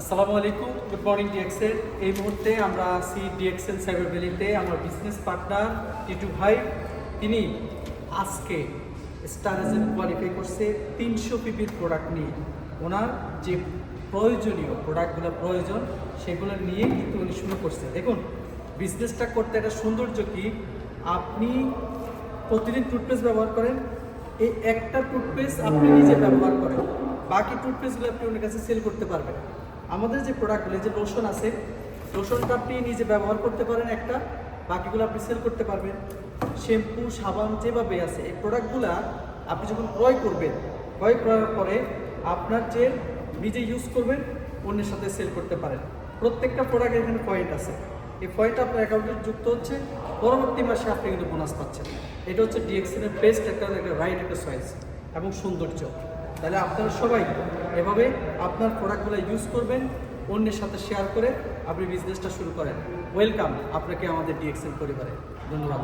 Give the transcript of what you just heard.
আসসালামু আলাইকুম, good morning ডিএক্সেল এই মুহূর্তে আমরা আছি ডিএক্সেল সাইবার ভ্যালিতে। আমার বিজনেস পার্টনার টিটু ভাই, তিনি আজকে স্টার এজেন্ট কোয়ালিফাই করছে তিনশো পিপির প্রোডাক্ট নিয়ে। ওনার যে প্রয়োজনীয় প্রোডাক্টগুলো প্রয়োজন, সেগুলো নিয়ে কিন্তু উনি শুরু করছে। দেখুন বিজনেসটা করতে একটা সৌন্দর্য কি? আপনি প্রতিদিন টুথপেস্ট ব্যবহার করেন, এই একটা টুথপেস্ট আপনি নিজে ব্যবহার করেন। বাকি টুথপেস্টগুলো আপনি ওনার কাছে সেল করতে পারবেন। আমাদের যে প্রোডাক্টগুলো যে লোশন আছে লোশনটা আপনি নিজে ব্যবহার করতে পারেন একটা, বাকিগুলো আপনি সেল করতে পারবেন। শ্যাম্পু সাবান, যেভাবে আছে, এই প্রোডাক্টগুলো আপনি যখন ক্রয় করবেন, ক্রয় করার পরে আপনার যে নিজে ইউজ করবেন, অন্যের সাথে সেল করতে পারেন। প্রত্যেকটা প্রোডাক্টের এখানে পয়েন্ট আছে। এই পয়েন্ট আপনার অ্যাকাউন্টে যুক্ত হচ্ছে, পরবর্তী মাসে আপনি কিন্তু বোনাস পাচ্ছেন। এটা হচ্ছে ডিএক্সিনের বেস্ট একটা একটা রাইট একটা চয়েস এবং সৌন্দর্য। তাহলে আপনারা সবাই এভাবে আপনার প্রোডাক্টগুলো ইউজ করবেন, অন্যের সাথে শেয়ার করে আপনি বিজনেসটা শুরু করেন। ওয়েলকাম আপনাকে আমাদের ডিএক্সএল পরিবারে। ধন্যবাদ।